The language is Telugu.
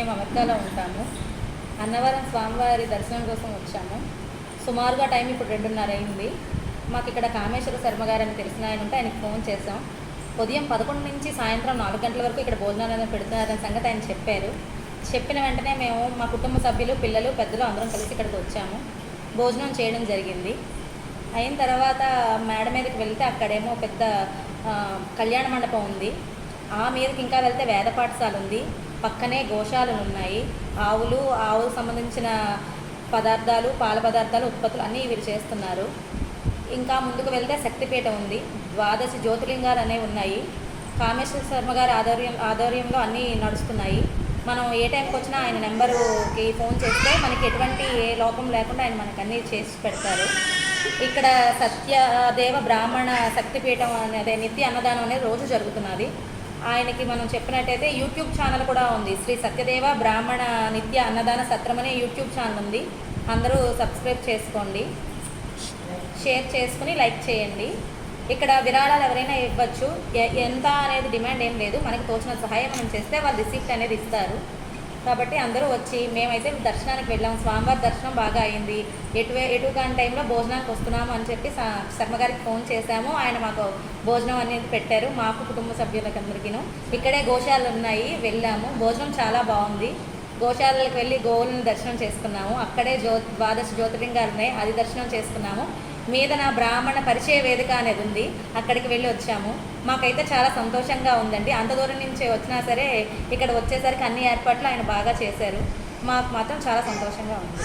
మేము అమెరికాలో ఉంటాము. అన్నవరం స్వామివారి దర్శనం కోసం వచ్చాము. సుమారుగా టైం ఇప్పుడు రెండున్నర అయింది. మాకు ఇక్కడ కామేశ్వర శర్మ గారు అని తెలిసిన ఆయన ఉంటే ఆయనకి ఫోన్ చేసాం ఉదయం పదకొండు నుంచి సాయంత్రం నాలుగు గంటల వరకు ఇక్కడ భోజనాలు అనేది పెడుతున్నారనే సంగతి ఆయన చెప్పారు. చెప్పిన వెంటనే మేము మా కుటుంబ సభ్యులు పిల్లలు పెద్దలు అందరం కలిసి ఇక్కడికి వచ్చాము. భోజనం చేయడం జరిగింది. అయిన తర్వాత మేడ మీదకి వెళ్తే అక్కడేమో పెద్ద కళ్యాణ మండపం ఉంది. ఆ మీదకి ఇంకా వెళ్తే వేద పాఠశాల ఉంది. పక్కనే గోశాలలు ఉన్నాయి. ఆవులు ఆవులకు సంబంధించిన పదార్థాలు పాల పదార్థాలు ఉత్పత్తులు అన్నీ వీరు చేస్తున్నారు. ఇంకా ముందుకు వెళ్తే శక్తిపీఠ ఉంది. ద్వాదశి జ్యోతిలింగాలు అనేవి ఉన్నాయి. కామేశ్వర శర్మ గారి ఆధ్వర్యం ఆధ్వర్యంలో అన్నీ నడుస్తున్నాయి. మనం ఏ టైంకి వచ్చినా ఆయన నెంబరుకి ఫోన్ చేస్తే మనకి ఎటువంటి ఏ లోపం లేకుండా ఆయన మనకు అన్నీ చేసి పెడతారు. ఇక్కడ సత్యదేవ బ్రాహ్మణ శక్తిపీఠం అనేది నిత్య అన్నదానం అనేది రోజు జరుగుతున్నది. ఆయనకి మనం చెప్పినట్టయితే యూట్యూబ్ ఛానల్ కూడా ఉంది. శ్రీ సత్యదేవ బ్రాహ్మణ నిత్య అన్నదాన సత్రం అనే యూట్యూబ్ ఛానల్ ఉంది. అందరూ సబ్స్క్రైబ్ చేసుకోండి. షేర్ చేసుకుని లైక్ చేయండి. ఇక్కడ విరాళాలు ఎవరైనా ఇవ్వచ్చు. ఎ- ఎంత అనేది డిమాండ్ ఏం లేదు. మనకి తోచిన సహాయం మనం చేస్తే వాళ్ళు రిసిప్ట్ అనేది ఇస్తారు. కాబట్టి అందరూ వచ్చి మేమైతే దర్శనానికి వెళ్ళాం. స్వామివారి దర్శనం బాగా అయింది. ఎటు ఎటు కాని టైంలో భోజనానికి వస్తున్నాము అని చెప్పి శర్మగారికి శర్మ గారికి ఫోన్ చేశాము. ఆయన మాకు భోజనం అనేది పెట్టారు. మాకు కుటుంబ సభ్యులకు అందరికీను ఇక్కడే గోశాలలు ఉన్నాయి. వెళ్ళాము. భోజనం చాలా బాగుంది. గోశాలలకు వెళ్ళి గోవులను దర్శనం చేసుకున్నాము. అక్కడే జ్యో ద్వాదశ జ్యోతిలింగాలు ఉన్నాయి. అది దర్శనం చేసుకున్నాము. మీద నా బ్రాహ్మణ పరిచయ వేదిక అనేది ఉంది. అక్కడికి వెళ్ళి వచ్చాము. మాకైతే చాలా సంతోషంగా ఉందండి. అంత దూరం నుంచి వచ్చినా సరే ఇక్కడ వచ్చేసరికి అన్ని ఏర్పాట్లు ఆయన బాగా చేశారు. మాకు మాత్రం చాలా సంతోషంగా ఉంది.